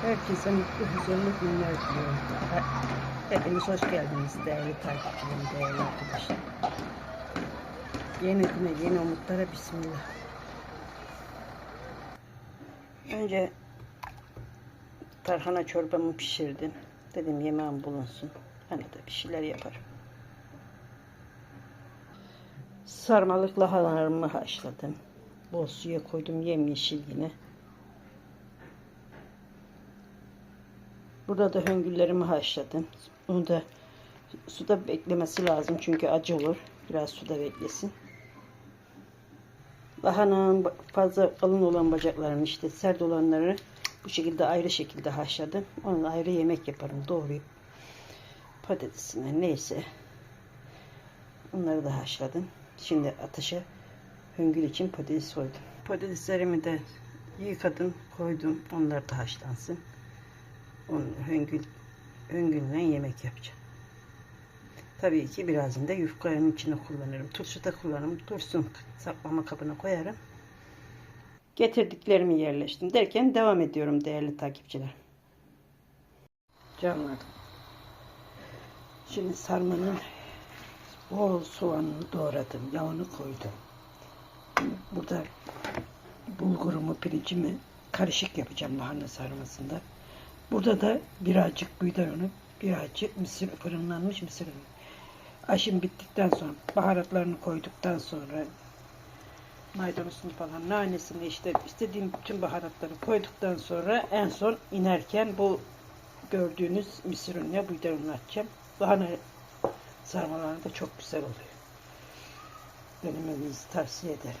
Herkese mutlu, huzurlu günler diliyorum. He- Hepiniz hoş geldiniz değerli takipçilerim, değerli arkadaşlar. Yeni güne, yeni umutlara bismillah. Önce tarhana çorbamı pişirdim. Dedim yemeğim bulunsun. Hani de bir şeyler yaparım. Sarmalık lahanalarımı haşladım. Bol suya koydum yemyeşil yine. Burada da höngüllerimi haşladım. Onu da suda beklemesi lazım çünkü acı olur. Biraz suda beklesin. Lahananın fazla kalın olan bacaklarını işte sert olanları bu şekilde ayrı şekilde haşladım. Onunla ayrı yemek yaparım doğrayıp patatesine neyse. Onları da haşladım. Şimdi ateşe höngül için patates koydum. Patateslerimi de yıkadım, koydum. Onlar da haşlansın. Onu höngül, höngülle yemek yapacağım. Tabii ki birazını da yufkanın içine kullanırım. Turşu da kullanırım. Dursun saklama kabına koyarım. Getirdiklerimi yerleştim derken devam ediyorum değerli takipçiler. Canlar. Şimdi sarmanın bol soğanını doğradım. Yağını koydum. Burada bulgurumu, pirincimi karışık yapacağım lahana sarmasında. Burada da birazcık unu, birazcık mısır, fırınlanmış mısır unu. Aşım bittikten sonra, baharatlarını koyduktan sonra maydanozunu falan, nanesini işte istediğim bütün baharatları koyduktan sonra en son inerken bu gördüğünüz mısır ununa buğday unu atacağım. Lahana sarmaları da çok güzel oluyor. Denemenizi tavsiye ederim.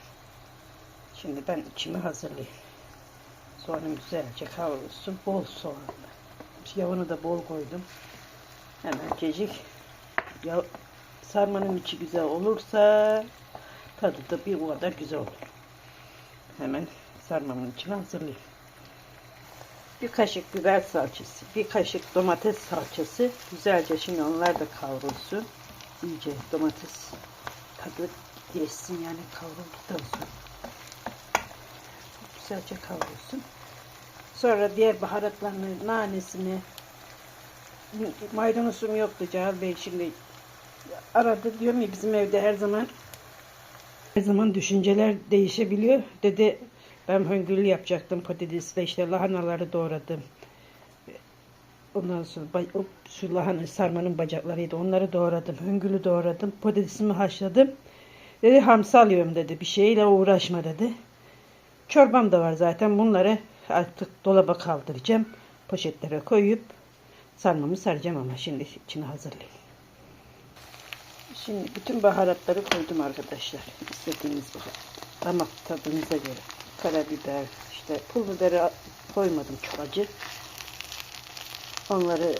Şimdi ben içimi hazırlayayım. Soğanım güzelce kavrulsun. Bol soğanlı. Yağını da bol koydum. Hemen kecik. Ya, sarmanın içi güzel olursa tadı da bir o kadar güzel olur. Hemen sarmamın içine hazırlayayım. Bir kaşık biber salçası, bir kaşık domates salçası. Güzelce şimdi onlar da kavrulsun. İyice domates tadı geçsin yani kavrulduktan sonra. Güzelce kavrulsun. Sonra diğer baharatlarını, nanesini, maydanozum yoktu Cahal Bey şimdi aradı diyorum ya bizim evde her zaman her zaman düşünceler değişebiliyor. Dedi ben höngürlü yapacaktım patatesle işte lahanaları doğradım. Ondan sonra o şu lahana sarmanın bacaklarıydı. Onları doğradım. Höngülü doğradım. Patatesimi haşladım. Dedi hamsi alıyorum dedi. Bir şeyle uğraşma dedi. Çorbam da var zaten. Bunları artık dolaba kaldıracağım. Poşetlere koyup sarmamı saracağım ama şimdi içine hazırlayayım. Şimdi bütün baharatları koydum arkadaşlar. İstediğiniz. Damak tadınıza göre. Karabiber, işte pul biberi koymadım çok acı. Onları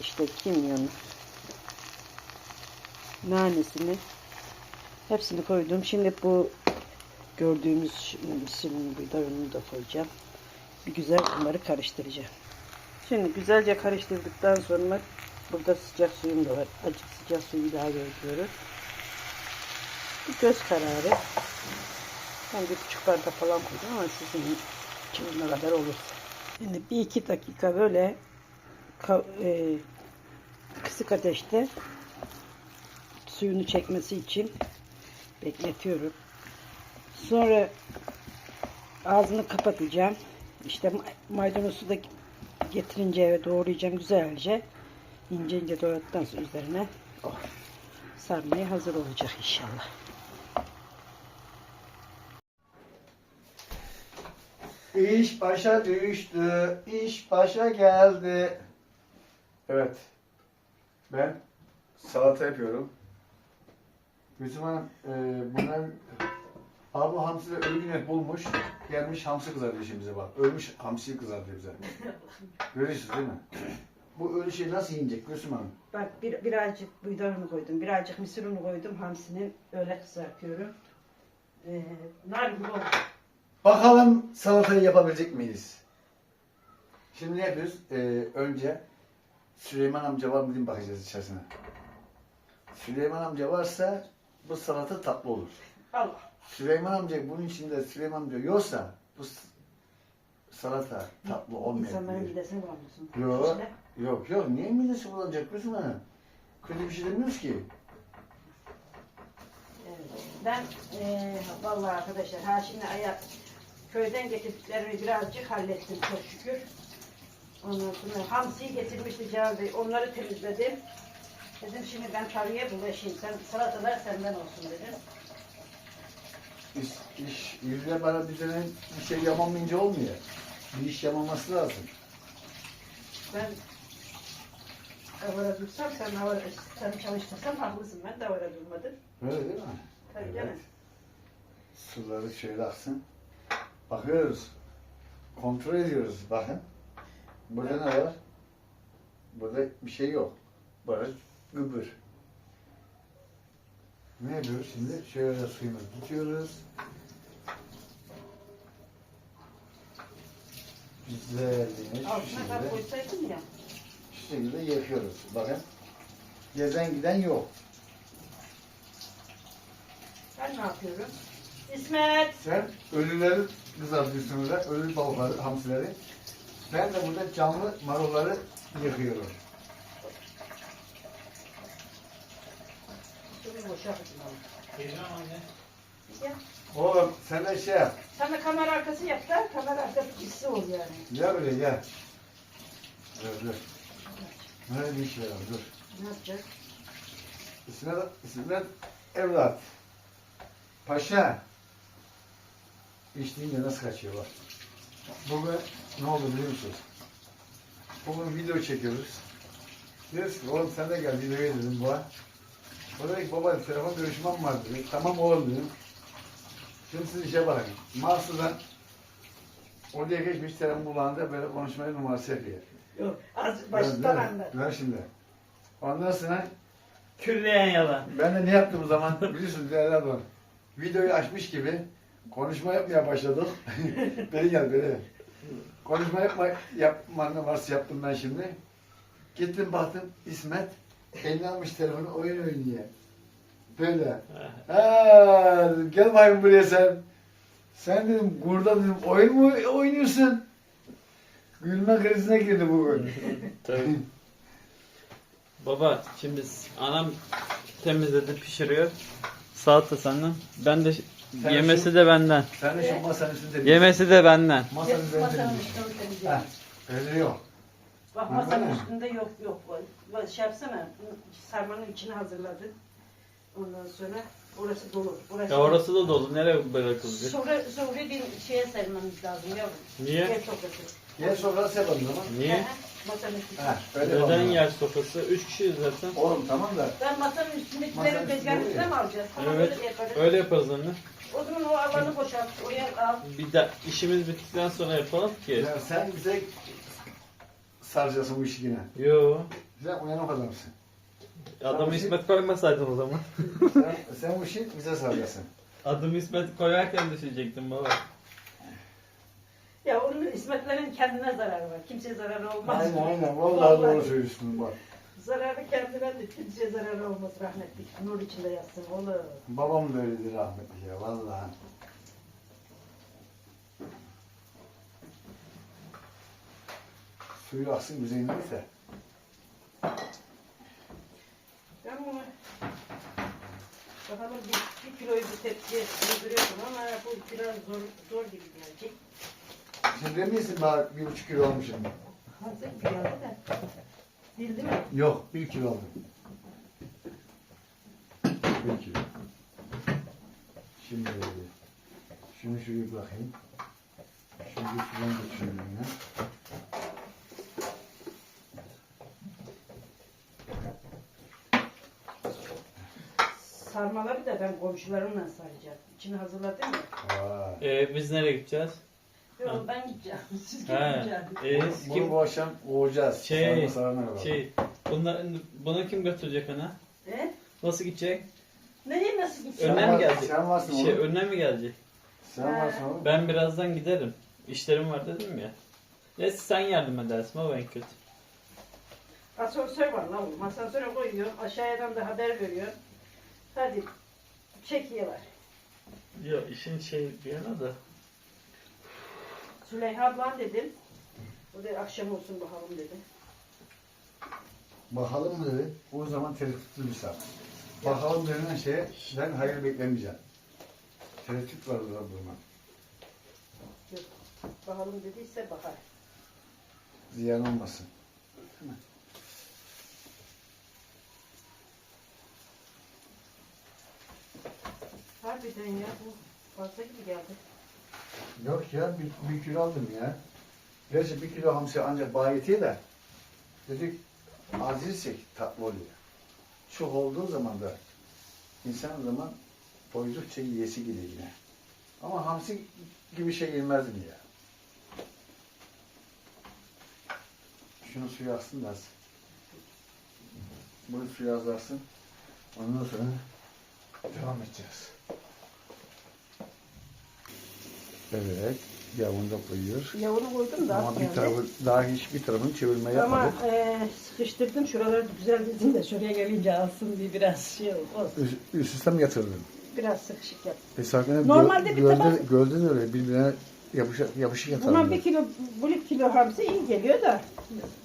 işte kimyonu, nanesini hepsini koydum. Şimdi bu gördüğümüz mısırın biberini da koyacağım. Bir güzel bunları karıştıracağım. Şimdi güzelce karıştırdıktan sonra burada sıcak suyum da var. Azıcık sıcak suyu daha görüyoruz. Bir göz kararı. Ben bir küçük bardak falan koydum ama sizin için ne kadar olursa. Şimdi bir iki dakika böyle e, kısık ateşte suyunu çekmesi için bekletiyorum. Sonra ağzını kapatacağım. İşte ma- maydanozu da getirince eve doğrayacağım güzelce. İnce ince doğradıktan sonra üzerine oh, sarmaya hazır olacak inşallah. İş başa düştü, iş başa geldi. Evet, ben salata yapıyorum. Hanım, e, bunların abi hamsi de ölü güne bulmuş, gelmiş hamsi kızartıyor şimdi bize bak. Ölmüş hamsiyi kızartıyor bize. Görüyorsunuz değil mi? Bu ölü şey nasıl yiyecek Gülsüm Hanım? Bak bir, birazcık buğday unu koydum, birazcık mısır unu koydum. Hamsinin öyle kızartıyorum. Ee, nar gibi oldu. Bakalım salatayı yapabilecek miyiz? Şimdi ne yapıyoruz? Ee, önce Süleyman amca var mı diye bakacağız içerisine. Süleyman amca varsa bu salata tatlı olur. Allah. Süleyman amca bunun içinde Süleyman amca yoksa bu salata tatlı İnsanların olmayabilir. midesini bulamıyorsun. Yok. Yok yok niye midesi bulanacak kızım ha? Kötü bir şey demiyoruz ki. Evet. Ben eee vallahi arkadaşlar ha şimdi aya köyden getirdiklerimi birazcık hallettim çok şükür. Ondan sonra hamsiyi getirmişti Can Bey. Onları temizledim. Dedim şimdi ben tarıya bulaşayım. Sen salatalar senden olsun dedim. İş, iş ille bana düzenen bir şey yapamayınca olmuyor. Bir iş yapmaması lazım. Ben avara dursam sen avara, sen çalıştırsan haklısın. Ben de avara durmadım. Öyle değil mi? Tabii canım. Suları şöyle aksın. Bakıyoruz. Kontrol ediyoruz. Bakın. Burada ne var? Burada bir şey yok. Böyle gıbır. Ne yapıyoruz şimdi? Şöyle suyumuzu tutuyoruz. Güzelliğini şu Altına kar şekilde, koysaydın ya. şu şekilde yakıyoruz. Bakın. Gezen giden yok. Ben ne yapıyorum? İsmet! Sen ölüleri kızartıyorsun orada, ölü balıkları, hamsileri. Ben de burada canlı marulları yıkıyorum. Boşa. Ya. Oğlum sen de şey yap. Sen de kamera arkası yap da kamera arkası çizsi ol yani. Gel buraya gel. Dur dur. Böyle bir iş verelim dur. Ne yapacak? İsmet, İsmet evlat. Paşa. İş deyince nasıl kaçıyor bak. Bugün ne oldu biliyor musun? Bugün video çekiyoruz. Diyoruz ki oğlum sen de gel videoya dedim bu an. O dedi ki baba telefon görüşmem var dedi. Tamam oğlum dedim. Şimdi siz işe bakın. Mahsudan oraya geçmiş telefon kulağında böyle konuşmayı numarası yapıyor. Yok az ver, anlat. ver şimdi. Ondan sonra Külleyen yalan. ben de ne yaptım o zaman biliyorsunuz değerli ablam. Videoyu açmış gibi konuşma yapmaya başladım. beni gel beni. Konuşma yapma, yapmanın varsa yaptım ben şimdi. Gittim baktım İsmet eline almış telefonu oyun oynuyor. Böyle. Ha, gel bakayım buraya sen. Sen dedim burada dedim oyun mu oynuyorsun? Gülme krizine girdi bugün. Tabii. Baba şimdi anam temizledi pişiriyor. Salata senden. Ben de Sen yemesi şu- de benden. Sen de şu masanın üstünde Yemesi de benden. Masanın Masanın üstünde. Ha, öyle yok. Bak masanın üstünde yok yok. Bak, Şey yapsana sarmanın içini hazırladın. Ondan sonra orası dolu. Orası Ya orası da dolu. Nereye bırakılacak? Sonra, sonra bir şeye sermemiz lazım yavrum. Niye? Yer sofrası. Yer sofrası yapalım zaman. Niye? Masanın üstünde. Ha, öyle Neden yapalım. yer sofrası? Üç kişiyiz zaten. Oğlum tamam da Ben masanın üstündekileri Masanın tezgahın üstünde üstüne mi alacağız? Tamam Evet. öyle yaparız. Öyle yaparız anne. O zaman o alanı boşalt. Oraya al. Bir de işimiz bittikten sonra yapalım ki. ya sen bize saracaksın bu işi yine. Yo. Sen uyanık adamsın. Adamı İsmet koymasaydın o zaman. Sen, sen bu işi bize saracaksın. Adımı İsmet koyarken düşecektim baba. Ya onun İsmetlerin kendine zararı var. Kimseye zararı olmaz. Aynen aynen. Vallahi, doğru söylüyorsun bak. Zararı kendine de kimseye zararı olmaz rahmetli. Nur içinde yatsın oğlum. Babam da öyledir rahmetli ya vallahi. Suyu aksın güzel neyse. Ben bunu bakalım bir, bir kiloyu bir tepsiye sığdırıyorum ama bu biraz zor, zor gibi gelecek. Sen demiyorsun bana bir buçuk kilo almışım. Hazır bir geldi de. Değil mi? Yok bir kilo aldım. Bir kilo. Şimdi şunu şuraya bırakayım. Şunu şuradan geçiyorum ya. Sarmaları da ben komşularımla saracağım. İçini hazırladım ya. Vay. Ee, biz nereye gideceğiz? Yok ben gideceğim. Siz gideceksiniz. Ee, Bunu kim? bu akşam boğacağız. Şey, Sarma sarma yapalım. Şey, bunlar, bunu kim götürecek ana? He? Nasıl gidecek? Nereye nasıl gideceğim? Önüne mi var- gelecek? Sen varsın Şey, oğlum. önüne mi gelecek? Sen varsın oğlum. Ben birazdan giderim. İşlerim var dedim ya. Neyse sen yardım edersin baba en kötü. Asansör var lan oğlum. Asansöre koyuyor. Aşağıdan da haber veriyor. Hadi çekiyorlar. Yok işin şey bir yana da. Süleyha abla dedim. O da akşam olsun bakalım dedi. Bakalım mı dedi. O zaman tereddütlü bir saat. Bakalım denilen şeye ben hayır beklemeyeceğim. Tereddüt var orada durma. Yok. Bakalım dediyse bakar. Ziyan olmasın. Harbiden ya bu fazla gibi geldi. Yok ya bir, bir kilo aldım ya. Gerçi bir kilo hamsi ancak bayetiye de dedik az yersek tatlı oluyor. Çok olduğu zaman da insan o zaman doydukça yiyesi geliyor yine. Ama hamsi gibi şey yemezdim ya. Şunu suya aksın da. Bunu suya azarsın. Ondan sonra devam edeceğiz. Evet, yavunu da koyuyor. Yavunu koydum da Ama az bir geldi. tarafı, daha hiçbir tarafını çevirme Ama yapmadık. e, sıkıştırdım şuraları güzel dedim de şuraya gelince alsın diye biraz şey olsun. Üst, üst üste mi yatırdın? Biraz sıkışık yap. E zaten Normalde bir gölde, tabak- gölde de öyle birbirine yapışık, yapışık Buna yatarlar. bir kilo, bulik kilo hamsi iyi geliyor da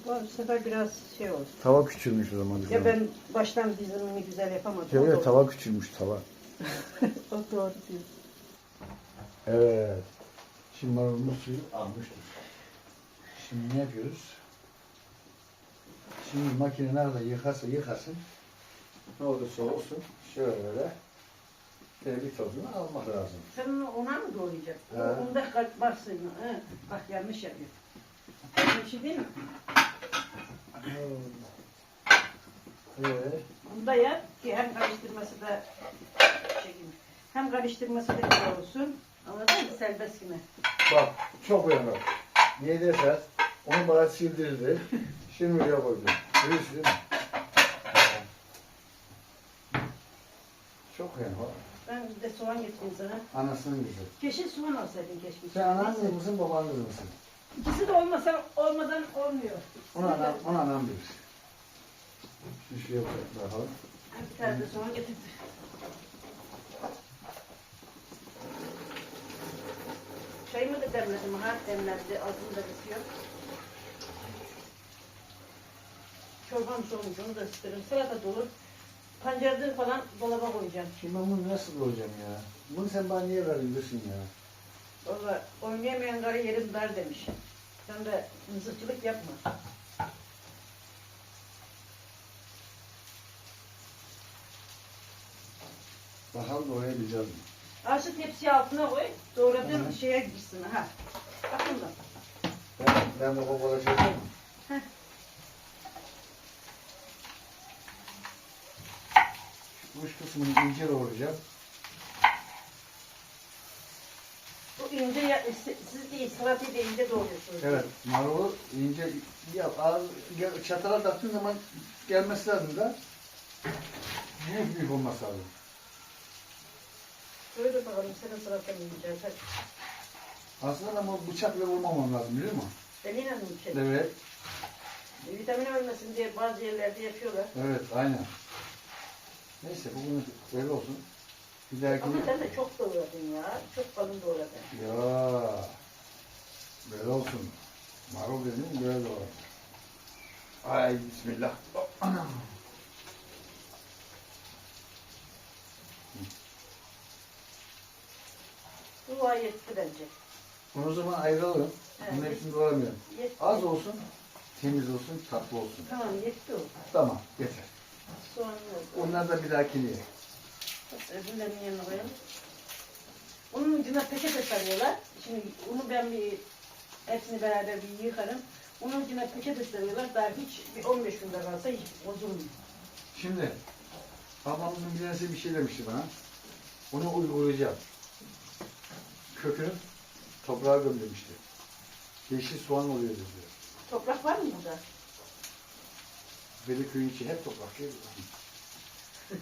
bu sefer biraz şey oldu. Tava küçülmüş o zaman. Ya ben baştan dizimini güzel yapamadım. O evet, doğru. tava küçülmüş tava. o doğru diyor. Evet. Şimdi marulumuz suyu almıştır. Şimdi ne yapıyoruz? Şimdi makine nerede yıkarsa yıkasın. Ne olursa olsun şöyle bir tozunu almak lazım. Sen ona mı doğrayacaksın? He. Onda kalp varsın. He. Bak yanlış yapıyor. Bir şey değil mi? Evet. Bunda yap ki hem karıştırması da çekin. Hem karıştırması da güzel olsun. Anladın mı? Serbest yine. Bak çok uyanık. Niye dersen onu bana sildirdi. Şimdi buraya koydum. Görüyorsun değil mi? Çok uyanık. Ben bir de soğan getireyim sana. Anasının kızı. Keşke soğan alsaydın keşke. Sen anan mısın baban kızı mısın? İkisi de olmasa olmadan olmuyor. Onu anam, onu anam bilir. Şimdi şuraya bırakalım. Bir tane de soğan getirdim. Çayımı da demledim. Ha demlendi. Ağzım da bitiyor. Çorbam soğumuş. Onu da ısıtırım. Salata dolu. Pancardığı falan dolaba koyacağım. Şimdi ben bunu nasıl koyacağım ya? Bunu sen bana niye veriyorsun ya? Valla oynayamayan karı yerim dar demiş. Sen de mızıkçılık yapma. Bakalım doğrayabileceğiz mi? Al şu tepsiyi altına koy. Doğradığın şeye gitsin. Ha. Bakın da. Ben, ben de? Heh. Şu uç kısmını ince doğrayacağım. Bu ince siz değil salatayı da ince doğruyorsunuz. Evet, marulu ince ya ağır, çatala taktığın zaman gelmesi lazım da büyük büyük olması lazım. Söyle bakalım senin salatan yiyeceğiz. Hadi. Aslında ama bıçakla vurmamam lazım biliyor musun? Eliyle mi şey? Evet, E, Vitamin ölmesin diye bazı yerlerde yapıyorlar. evet aynen. Neyse bugün öyle olsun. Bir dahaki... Ama sen de çok doğradın ya. Çok kalın doğradın. Ya böyle olsun. Marul dedim böyle doğru. Ay bismillah. Anam. Dua yetti bence. Bunu o zaman ayıralım. Bunun Evet. hepsini doğramıyorum. Yetti. Az olsun, temiz olsun, tatlı olsun. Tamam yetti o. Tamam, yeter. Oldu. Onlar da bir dahakini ye. Öbürlerinin yanına koyalım. Onun ucuna peçete sarıyorlar. Şimdi onu ben bir hepsini beraber bir yıkarım. Onun ucuna peçete sarıyorlar. Daha hiç bir 15 günde kalsa hiç bozulmuyor. Şimdi babamın bir tanesi bir şey demişti bana. Onu uygulayacağım. Kökünü toprağa göm demişti. Yeşil soğan oluyor dedi. Toprak var mı burada? Veli köyün içi hep toprak değil mi?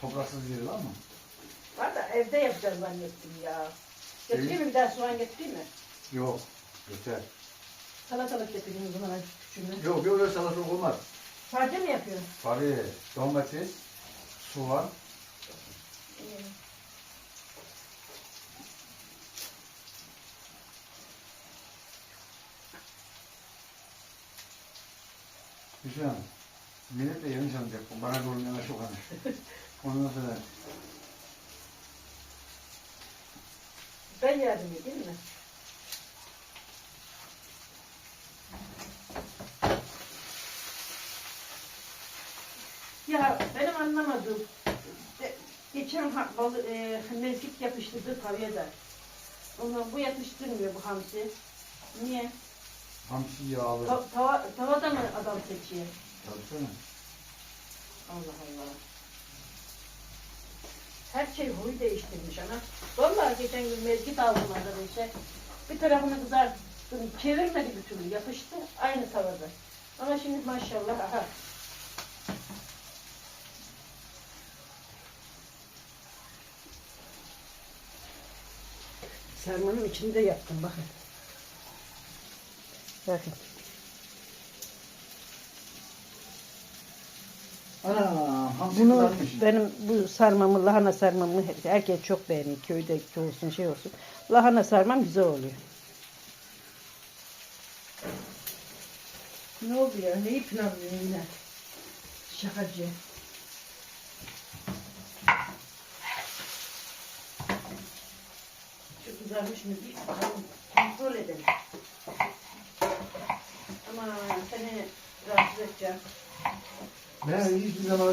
Topraksız yeri var mı? Var da evde yapacağız zannettim ya. Getireyim mi bir daha soğan getireyim mi? Yok. Yeter. Salatalık getireyim o zaman küçüğünü. Yok yok öyle salatalık olmaz. Sade mi yapıyorsun? Tabii domates, soğan, Ee, Ama. Millet de yanlış anlayacak. Bana doğru yana çok anır. Ondan sonra Ben yardım edeyim mi? Ya benim anlamadığım e, geçen ha- balı, e, mezgit yapıştırdı tavaya da. Ondan bu yapıştırmıyor bu hamsi. Niye? Hamsi yağlı. Ta, tava, tavada mı adam seçiyor? Tabii Allah Allah. Her şey huy değiştirmiş ana. Vallahi geçen gün mezgit aldım arkadaşlar. Bir tarafını kızarttım, çevirmedi bir türlü, yapıştı aynı tavada. Ama şimdi maşallah aha. Sarmanın içinde yaptım bakın. Bakın. Ana Bunu benim bu sarmamı, lahana sarmamı herkes çok beğeniyor. Köyde olsun şey olsun. Lahana sarmam güzel oluyor. Ne oldu ya? Neyi planlıyorsun yine? Şakacı. Şu kızarmış mı? Bir bakalım. Kontrol edelim. Ama seni rahatsız edeceğim. Ben hiçbir zaman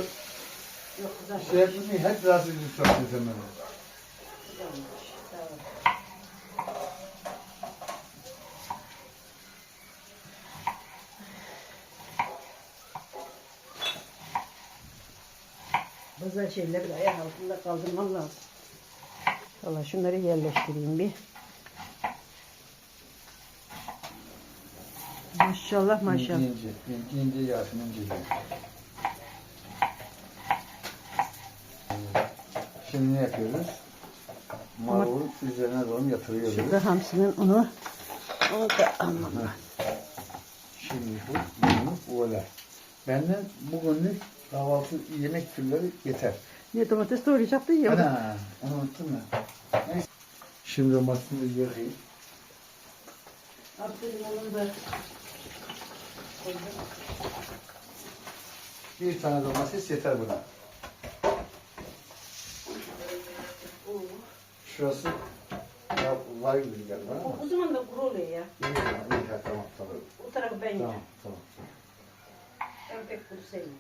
Yok kızarmış. şey yapmıyorum. Hep rahatsız edip sen beni. Kızarmış. Tamam. Bazı şeyleri ayak altında kaldırmam lazım. Valla şunları yerleştireyim bir. Maşallah maşallah. İnce, ince, ince ince. Şimdi ne yapıyoruz? Marulun üzerine doğru yatırıyoruz. Şurada hamsinin unu. Onu da almam. Şimdi bu bunu böyle. Benden bugünlük kahvaltı yemek türleri yeter. Ne domates doğrayacaktı ya. Ana, onu unuttum ya. Neyse. Şimdi domatesini yıkayayım. Aferin Bir tane domates yeter buna. Şurası ya var gibi geldi bana ama. O, zaman da kuru oluyor ya. İyi tamam, iyi tamam, tamam. O tarafı ben Tamam, yerim. tamam. Ben pek kuru sevmiyorum.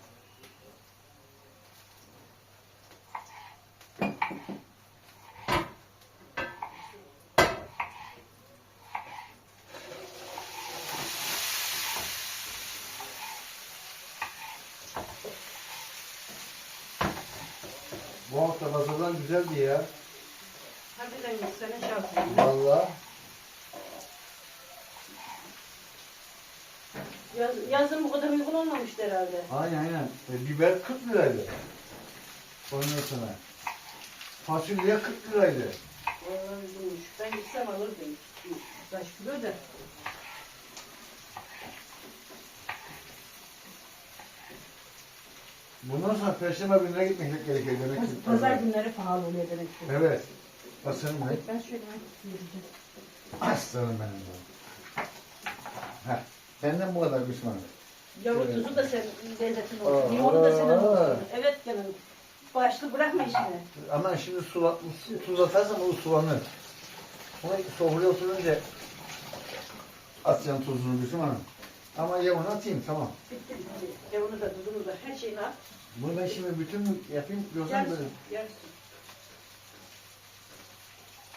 Bu hafta pazarlar güzeldi ya. Harbiden yok, senin şansın. Vallahi. Yaz, yazın bu kadar uygun olmamıştı herhalde. Aynen aynen. E, biber 40 liraydı. Ondan sonra. Fasulye 40 liraydı. Vallahi uygunmuş. Ben gitsem alırdım. Kaç kilo da. Bundan sonra Perşembe gününe gitmek gerekiyor demek ki. Pazar günleri pahalı oluyor demek ki. Evet. Aslanım ne? Ben şöyle yürüyeceğim. Aslanım benim de. Heh. Benden bu kadar Müslümanım. Yavru Evet. tuzu da senin lezzetin Aa, olsun. Limonu da senin aa. olsun. Evet canım. Başlı bırakma işini. Ama şimdi sula, tuz atarsan o sulanır. Onu sofraya oturunca atacaksın tuzunu Müslümanım. Ama yavunu atayım tamam. Bitti bitti. Yavunu da tuzunu da her şeyini at. Bunu ben şimdi bütün mü yapayım yoksa böyle. Yarısın. Yarısın.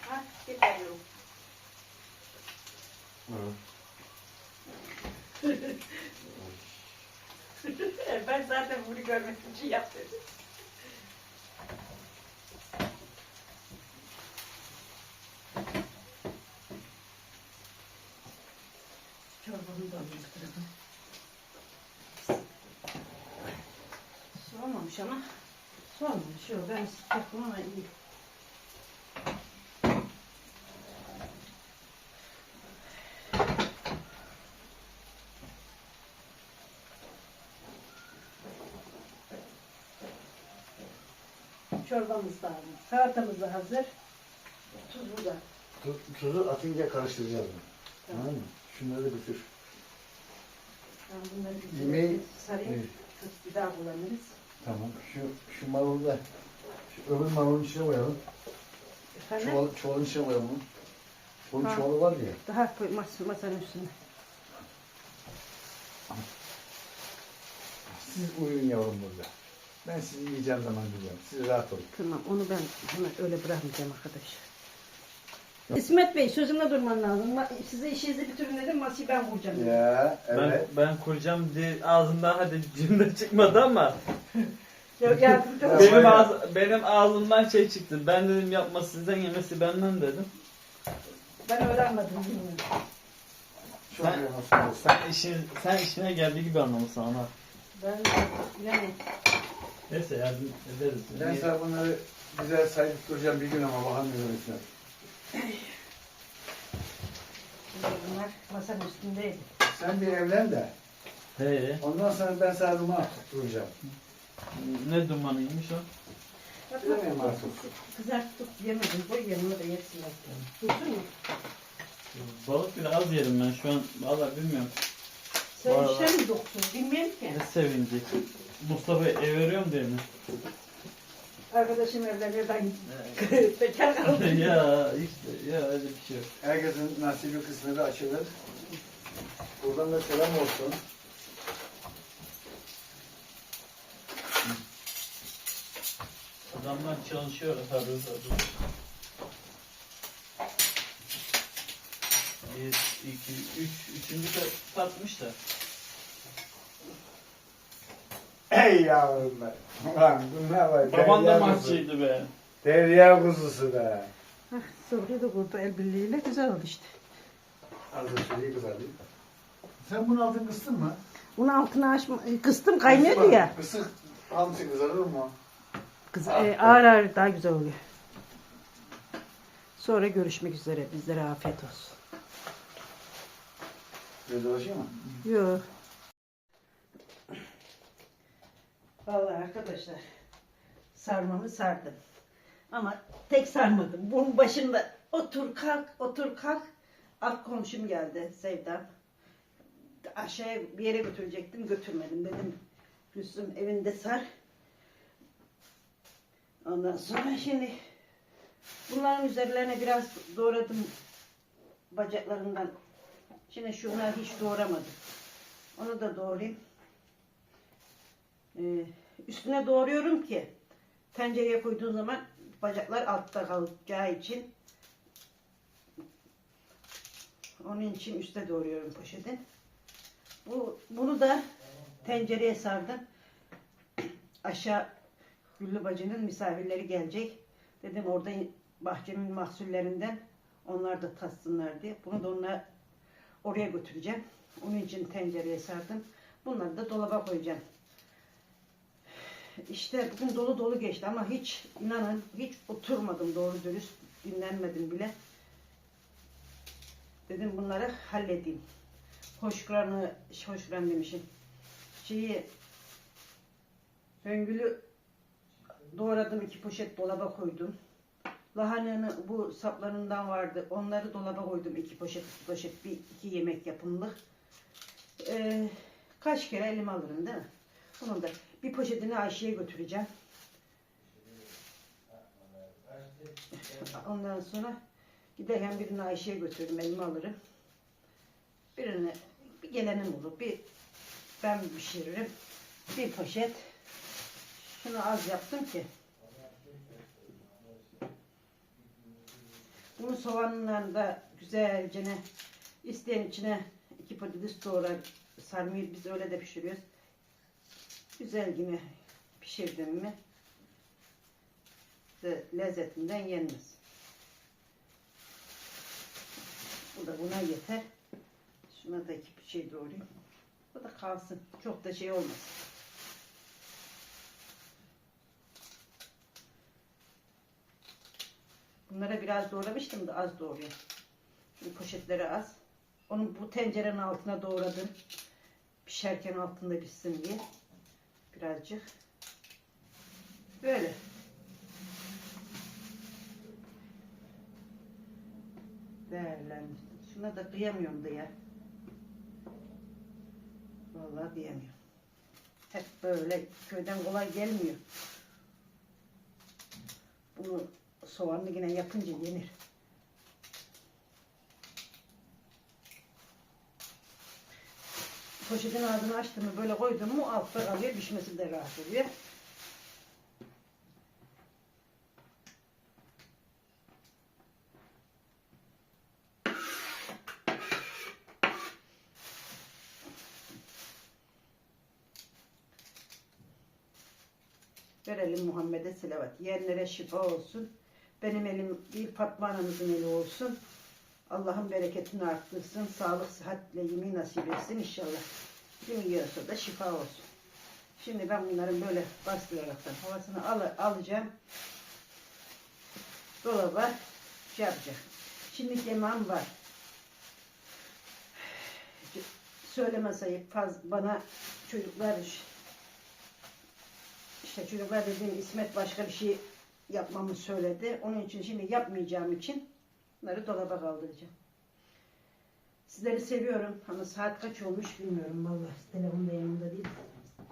Ha, git yavrum. ben zaten bunu görmek için yaptım. Çorbamı da tarafa. Soğumamış ama. Soğumamış. Yok ben sıkacaktım ama iyi. Çorbamız da hazır. Salatamız da hazır. Tuz burada. Tu- Tuzu atınca karıştıracağız bunu. Tamam mı? Şunları bitir. Ben bunları bir Yemeği- sarayım. Bir daha kullanırız. Tamam. Şu şu marulu da şu öbür marulun içine koyalım. Efendim? Çuval, çuvalın içine koyalım onu. Bunun Ha. çuvalı var ya. Daha koy mas masanın üstüne. Siz uyuyun yavrum burada. Ben sizi yiyeceğim zaman diyeceğim. Siz rahat olun. Tamam onu ben hemen öyle bırakmayacağım arkadaşlar. İsmet Bey sözümde durman lazım. Ma- Size işinizi bitirin dedim masayı ben vuracağım. Ya Ben, ben kuracağım diye ağzımdan hadi cümle çıkmadı ama Ya, Ya, benim, bayağı- ağz, benim ağzımdan şey çıktı. Ben dedim yapması sizden yemesi benden dedim. Ben. Çok yanılsın olsun. Sen işin sen işine geldiği gibi anlamışsın ana. Ben yani Neyse yardım ederiz. Ben sana bunları güzel sayıp duracağım bir gün ama bakamıyorum üstüne. Şimdi bunlar masanın üstündeydi. Sen bir evlen de He, ondan sonra ben sana duman tutturacağım. ne dumanıymış o? Bilemeyim artık. Kızarttık yemedim. Koy yanına da yersin. Dursun mu? Balık bile az yerim ben şu an. Valla bilmiyorum. Sen Var, işe mi doktor? Bilmiyorum ki. Ne sevinecek. Mustafa'ya ev veriyorum diye mi? Arkadaşım evleniyor ben bekar kaldım. ya işte ya öyle bir şey yok. Herkesin nasibi kısmeti açılır. Buradan da selam olsun. Adamlar çalışıyor tabii tabii. Bir, iki, üç, üçüncü kat tatmış da. Ey yavrum be. Ulan bunlar var. Baban da mahçıydı be. Derya kuzusu be. Sonra da kurdu el birliğiyle güzel oldu işte. Az da şurayı kızardı. Sen bunun altını kıstın mı? Bunun altını açma, kıstım kaynıyordu ya. Kısık hamsi kızarır mı? Kız, Ah e, be. ağır ağır daha güzel oluyor. Sonra görüşmek üzere. Bizlere afiyet olsun. Dolaşıyor mu? Yok. Vallahi arkadaşlar sarmamı sardım. Ama tek sarmadım. Bunun başında otur kalk otur kalk. Alt komşum geldi Sevda. Aşağıya bir yere götürecektim götürmedim dedim. Gülsüm evinde sar. Ondan sonra şimdi bunların üzerlerine biraz doğradım bacaklarından. Şimdi şunları hiç doğramadım. Onu da doğrayayım. Ee, üstüne doğruyorum ki tencereye koyduğun zaman bacaklar altta kalacağı için onun için üste doğruyorum poşetin. Bu, bunu da tencereye sardım. Aşağı Güllü bacının misafirleri gelecek. Dedim orada bahçemin mahsullerinden onlar da tatsınlar diye. Bunu da onlara oraya götüreceğim. Onun için tencereye sardım. Bunları da dolaba koyacağım. İşte bugün dolu dolu geçti ama hiç inanın hiç oturmadım doğru dürüst dinlenmedim bile. Dedim bunları halledeyim. Hoşgranı, hoşgran demişim. Şeyi höngülü doğradım iki poşet dolaba koydum. Lahananın bu saplarından vardı. Onları dolaba koydum iki poşet, iki poşet, bir iki yemek yapımlık. Ee, kaç kere elime alırım değil mi? Bunun da bir poşetini Ayşe'ye götüreceğim. Ondan sonra giderken birini Ayşe'ye götürürüm, elime alırım. Birini bir gelenim olur, bir ben pişiririm. Bir poşet. Şunu az yaptım ki. Bunu soğanla da güzelce ne isteyen içine iki patates doğrar sarmayı biz öyle de pişiriyoruz. Güzel yine pişirdim mi de lezzetinden yenmez. Bu da buna yeter. Şuna da iki şey doğrayayım. Bu da kalsın. Çok da şey olmasın. Bunlara biraz doğramıştım da az doğruyor. Şimdi poşetleri az. Onu bu tencerenin altına doğradım. Pişerken altında pişsin diye. Birazcık. Böyle. Değerlendir. Şuna da kıyamıyorum. Vallahi. Vallahi diyemiyorum. Hep böyle köyden kolay gelmiyor. Bunu soğanlı yine yapınca yenir. Poşetin ağzını açtım mı böyle koydum mu altta kalıyor pişmesi de rahat oluyor. Verelim Muhammed'e selavat. Yerlere şifa olsun. Benim elim değil Fatma anamızın eli olsun. Allah'ın bereketini arttırsın. Sağlık, sıhhatle yemeği nasip etsin inşallah. Kim yiyorsa da şifa olsun. Şimdi ben bunların böyle bastıraraktan havasını al alacağım. Dolaba şey yapacağım. Şimdi yemeğim var. Söyleme faz, bana çocuklar işte çocuklar dediğim İsmet başka bir şey yapmamı söyledi. Onun için şimdi yapmayacağım için bunları dolaba kaldıracağım. Sizleri seviyorum ama saat kaç olmuş bilmiyorum vallahi. Telefon da yanımda değil.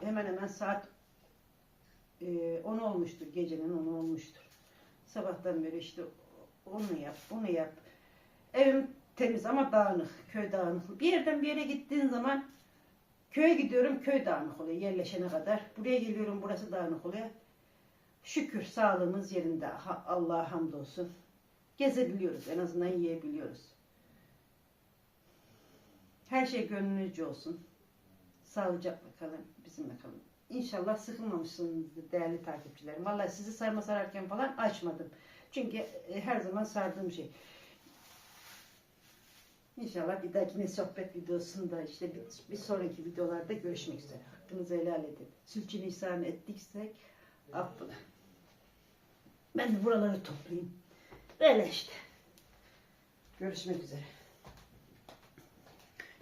Hemen hemen saat e, 10 olmuştur. Gecenin 10 olmuştur. Sabahtan beri işte onu yap, bunu yap. Evim temiz ama dağınık. Köy dağınık. Bir yerden bir yere gittiğin zaman köye gidiyorum. Köy dağınık oluyor yerleşene kadar. Buraya geliyorum. Burası dağınık oluyor. Şükür sağlığımız yerinde. Ha, Allah'a hamdolsun. Gezebiliyoruz. En azından yiyebiliyoruz. Her şey gönlünüzce olsun. Sağlıcakla kalın. Bizimle kalın. İnşallah sıkılmamışsınızdır değerli takipçilerim. Vallahi sizi sarma sararken falan açmadım. Çünkü e, her zaman sardığım şey. İnşallah bir dahaki sohbet videosunda işte bir, bir sonraki videolarda görüşmek üzere. Hakkınızı helal edin. Sülçülisan ettiksek affola. Ben de buraları toplayayım. Böyle işte. Görüşmek üzere.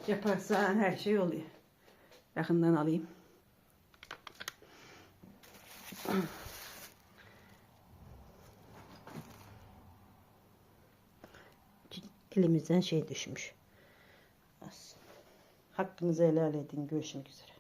Yaparsan her şey oluyor. Yakından alayım. Elimizden şey düşmüş. Hakkınızı helal edin. Görüşmek üzere.